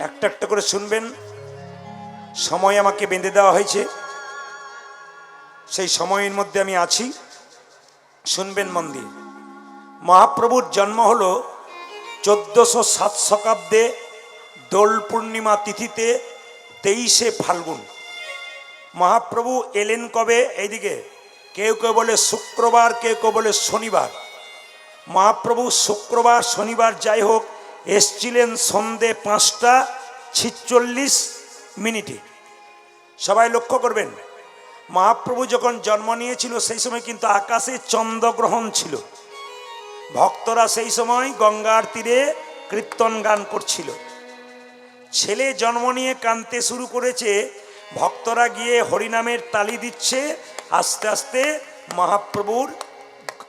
একটা একটা করে শুনবেন। সময় আমাকে বেঁধে দেওয়া হয়েছে। সেই সময়ের মধ্যে আমি আছি। শুনবেন মন দিয়ে মহাপ্রভুর জন্ম হল চোদ্দশো সাত শতাব্দে দোল পূর্ণিমা তিথিতে তেইশে ফাল্গুন। মহাপ্রভু এলেন কবে? এইদিকে। কেউ কেউ বলে শুক্রবার, কেউ কেউ বলে শনিবার। মহাপ্রভু শুক্রবার, শনিবার যাই হোক এসছিলেন সন্ধে পাঁচটা ছিচল্লিশ মিনিটে। সবাই লক্ষ্য করবেন, মহাপ্রভু যখন জন্ম নিয়েছিল, সেই সময় কিন্তু আকাশে চন্দ্রগ্রহণ ছিল। ভক্তরা সেই সময় গঙ্গার তীরে কীর্তন গান করছিল। ছেলে জন্ম নিয়ে কানতে শুরু করেছে, ভক্তরা গিয়ে হরিনামের তালি দিচ্ছে, আস্তে আস্তে মহাপ্রভুর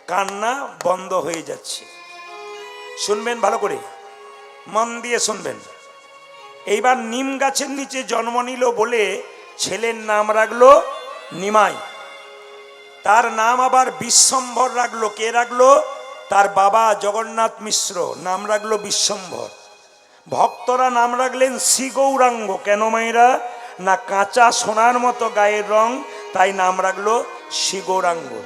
কান্না বন্ধ হয়ে যাচ্ছে। শুনবেন ভালো করে। মন দিয়ে শুনবেন। এইবার নিম গাছের নিচে জন্ম নিল বলে ছেলের নাম রাখল নিমাই। তার নাম আবার বিশ্বম্ভর রাখল। কে রাখল? তার বাবা জগন্নাথ মিশ্র, নাম রাখল বিশ্বম্ভর। ভক্তরা নাম রাখলেন শ্রী গৌরাঙ্গ। কেন মায়েরা? না কাঁচা সোনার মতো গায়ের রং, তাই নাম রাখল শ্রী গৌরাঙ্গ।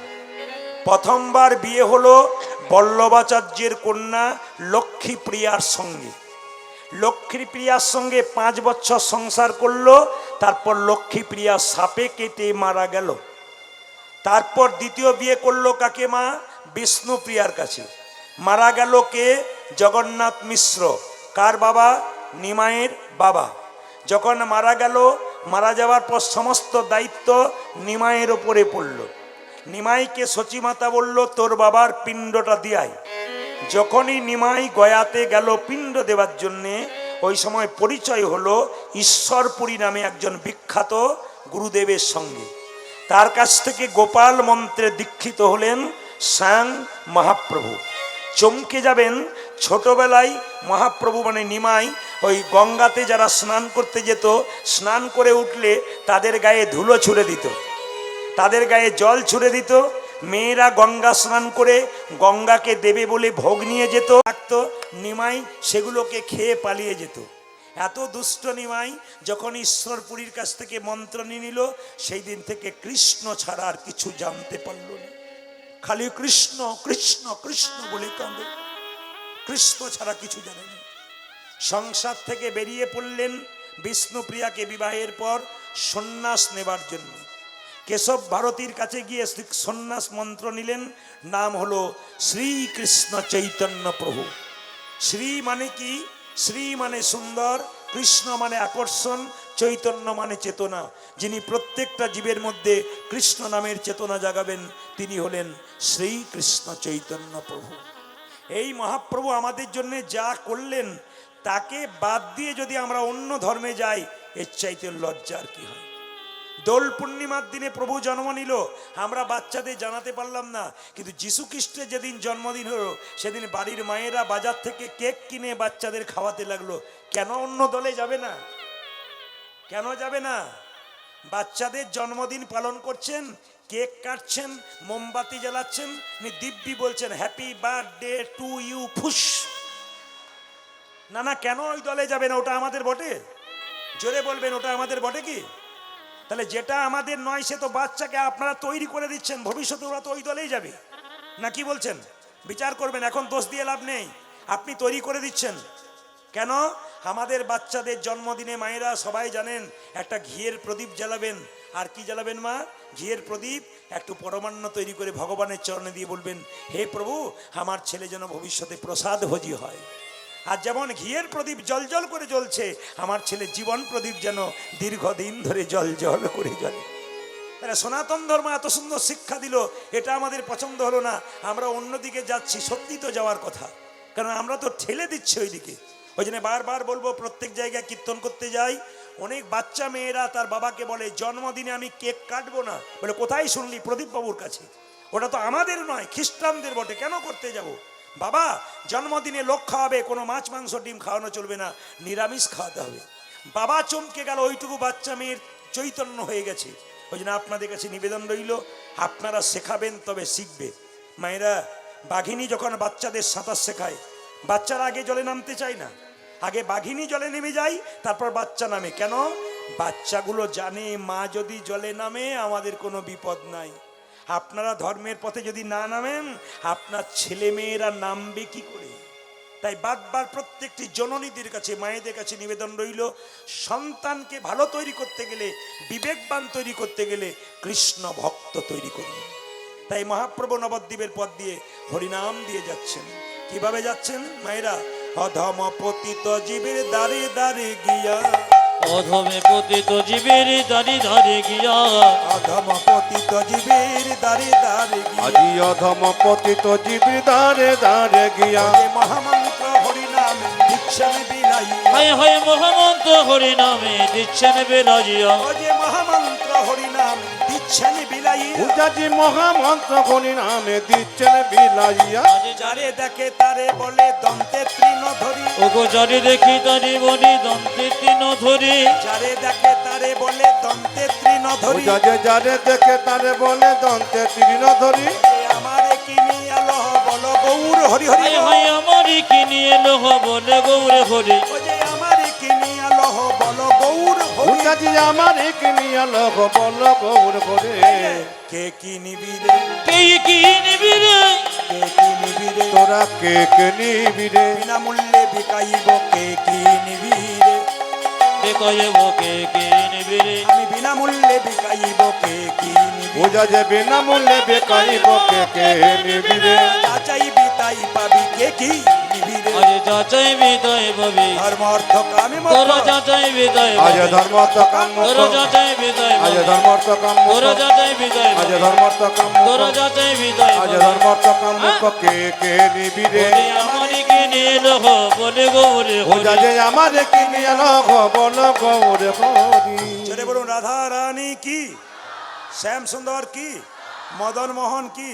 প্রথমবার বিয়ে হলো বল্লভাচার্যের কন্যা লক্ষ্মীপ্রিয়ার সঙ্গে। লক্ষ্মীপ্রিয়ার সঙ্গে পাঁচ বছর সংসার করল, তারপর লক্ষ্মীপ্রিয়া সাপে কেটে মারা গেল। তারপর দ্বিতীয় বিয়ে করল কাকে মা? বিষ্ণুপ্রিয়ার কাছে। মারা গেল কে? জগন্নাথ মিশ্র। কার বাবা? নিমায়ের বাবা। যখন মারা গেল, মারা যাওয়ার পর সমস্ত দায়িত্ব নিমায়ের ওপরে পড়ল। নিমাইকে সচিমাতা বলল, তোর বাবার পিণ্ডটা দিয়াই। যখনই নিমাই গয়াতে গেল পিণ্ড দেওয়ার জন্যে, ওই সময় পরিচয় হলো ঈশ্বরপুরী নামে একজন বিখ্যাত গুরুদেবের সঙ্গে। তার কাছ থেকে গোপাল মন্ত্রে দীক্ষিত হলেন স্বয়ং মহাপ্রভু। চমকে যাবেন ছোটবেলায় মহাপ্রভু মানে নিমাই, ওই গঙ্গাতে যারা স্নান করতে যেত, স্নান করে উঠলে তাদের গায়ে ধুলো ছুঁড়ে দিত। তাদের গায়ে জল ছুঁড়ে দিত। মেয়েরা গঙ্গা স্নান করে গঙ্গাকে দেবে বলে ভোগ নিয়ে যেত। থাকতো, নিমাই সেগুলোকে খেয়ে পালিয়ে যেত। এত দুষ্ট নিমাই যখন ঈশ্বরপুরীর কাছ থেকে মন্ত্র নিয়ে নিল, সেই দিন থেকে কৃষ্ণ ছাড়া আর কিছু জানতে পারল না। খালি কৃষ্ণ কৃষ্ণ কৃষ্ণ বলে কাঁদে। কৃষ্ণ ছাড়া কিছু জানে না। সংসার থেকে বেরিয়ে পড়লেন বিষ্ণুপ্রিয়াকে বিবাহের পর সন্ন্যাস নেবার জন্য। কেশব ভারতীর কাছে গিয়ে সন্ন্যাস মন্ত্র নিলেন, নাম হলো শ্রীকৃষ্ণ চৈতন্য প্রভু। শ্রী মানে কি? শ্রী মানে সুন্দর, কৃষ্ণ মানে আকর্ষণ, চৈতন্য মানে চেতনা। যিনি প্রত্যেকটা জীবের মধ্যে কৃষ্ণ নামের চেতনা জাগাবেন, তিনি হলেন শ্রীকৃষ্ণ চৈতন্য প্রভু। এই মহাপ্রভু আমাদের জন্য যা করলেন, তাকে বাদ দিয়ে যদি আমরা অন্য ধর্মে যাই, এর চাইতে লজ্জার কি হয়? দোল পূর্ণিমার দিনে প্রভু জন্ম নিল। আমরা বাচ্চাদের জানাতে পারলাম না। কিন্তু যিশু খ্রিস্টের যেদিন জন্মদিন হলো, সেদিন বাড়ির মায়েরা বাজার থেকে কেক কিনে বাচ্চাদের খাওয়াতে লাগল। কেন অন্য দলে যাবে না? কেন যাবে না? বাচ্চাদের জন্মদিন পালন করছেন, কেক কাটছেন, মোমবাতি জ্বালাচ্ছেন। উনি দিব্যি বলছেন হ্যাপি বার্থডে টু ইউ ফুস। না না, কেন ওই দলে যাবে না? ওটা আমাদের বটে। জোরে বলবেন, ওটা আমাদের বটে কি? তাহলে যেটা আমাদের নয়, সে তো বাচ্চাকে আপনারা তৈরি করে দিচ্ছেন। ভবিষ্যতে ওরা তো ওই দলেই যাবে। না কি বলছেন? বিচার করবেন, এখন দোষ দিয়ে লাভ নেই। আপনি তৈরি করে দিচ্ছেন। কেন? আমাদের বাচ্চাদের জন্মদিনে মায়েরা সবাই জানেন, একটা ঘিয়ের প্রদীপ জ্বালাবেন। আর কি জ্বালাবেন মা? ঘিয়ের প্রদীপ। একটু পরমান্ন তৈরি করে ভগবানের চরণে দিয়ে বলবেন, হে প্রভু, আমার ছেলে যেন ভবিষ্যতে প্রসাদ ভোজি হয়। আর যেমন ঘিয়ের প্রদীপ জল জল করে জ্বলছে, আমার ছেলে জীবন প্রদীপ যেন দীর্ঘদিন ধরে জল জল করে জ্বলে। তাহলে সনাতন ধর্ম এত সুন্দর শিক্ষা দিল, এটা আমাদের পছন্দ হলো না। আমরা অন্যদিকে যাচ্ছি, সত্যি তো যাওয়ার কথা। কারণ আমরা তো ঠেলে দিচ্ছি ওইদিকে। ওই জন্য বারবার বলব, প্রত্যেক জায়গায় কীর্তন করতে যাই। অনেক বাচ্চা মেয়েরা তার বাবাকে বলে, জন্মদিনে আমি কেক কাটবো না। বলে, কোথায় শুনলি প্রদীপ বাবুর কাছে? ওটা তো আমাদের নয়, খ্রিস্টানদের বটে, কেন করতে যাব? বাবা, জন্মদিনে লোক খাওয়াবে, কোনো মাছ, মাংস, ডিম খাওয়ানো চলবে না, নিরামিষ খাওয়াতে হবে। বাবা চমকে গেল, ওইটুকু বাচ্চা মেয়ের চৈতন্য হয়ে গেছে। ওই জন্য আপনাদের কাছে নিবেদন রইল, আপনারা শেখাবেন, তবে শিখবে। মায়েরা, বাঘিনী যখন বাচ্চাদের সাঁতার শেখায়, বাচ্চারা আগে জলে নামতে চায় না। আগে বাঘিনী জলে নেমে যায়, তারপর বাচ্চা নামে। কেন? বাচ্চাগুলো জানে, মা যদি জলে নামে, আমাদের কোনো বিপদ নাই। আপনারা ধর্মের পথে যদি না নামেন, আপনার ছেলে মেয়েরা নামবে কি করে? তাই বারবার প্রত্যেকটি জননীদের কাছে, মায়েদের কাছে নিবেদন রইল, সন্তানকে ভালো তৈরি করতে গেলে, বিবেকবান তৈরি করতে গেলে কৃষ্ণ ভক্ত তৈরি করুন। তাই মহাপ্রভু নবদ্বীপের পথ দিয়ে হরিনাম দিয়ে যাচ্ছেন। কীভাবে যাচ্ছেন? মায়েরা অধম পতিত জীবের দাঁড়ে দাঁড়ে গিয়া। অধমে পতিত জীবের দারি ধারে গিয়া। অধম পতিত জীবের দাঁড়ে দাঁড়ে গিয়া। আজি অধম পতিত জীবের দারে দারে গিয়া। মহামন্ত্র হরি নাম বিলাইয়া হায় হায় মহামন্ত হরি নামে দিচ্ছেন বেলাজিয়া ও যে মহামন্ত্র হরিনাম দিচ্ছেন বিলাইয়া পূজাজি মহামন্ত্র খনি নামে দিচ্ছেন বিলাইয়া যারে দেখে তারে বলে দন্তে তৃণ ধরি ওগো জারি দেখি তারি বলি দন্তে তিন ধরি যারে দেখে তারে বলে দন্তে তৃণ ধরি পূজা যে যারে দেখে তারে বলে দন্তে তীর্ণ ধরি গৌর হরি হরি হায় আমারই কিনি এলো বলে গৌরে হরি। ও যে আমারে কিনি আলো বল গৌর হরি। পূজাজি আমার এক নিয়া লগ বল গৌর করে কে কি নিবিরে কে কি নিবি রে? কে কি নিবিরে তোরা কে কে নিবি রে? বিনামূল্যে বিকাইব কে কি নিবিরে দেখায় কে কে নিবি রে? আমি বিনামূল্যে বিকাইব কে কি নিবিরে পূজা যে বিনামূল্যে বেকাইব কে কে নিবি রে? কে কি? নিবিরে আরে যাচাই বিদায় ভাবি ধর্ম অর্থ কামে তোর যাচাই বিদায় আজ ভাবি ধর্ম তো কাম তোর যাচাই বিদায় আজ ভাবি ধর্ম তো কাম তোর যাচাই বিদায় আজ ধর্ম তো কাম তোর যাচাই বিদায় আজ ভাবি ধর্ম তো কাম কে কে বলে গৌরে আমার কি নিয়া বল গৌর হরি। ছেড়ে বলুন রাধা রানী কি? শ্যাম সুন্দর কি? মদন মোহন কি?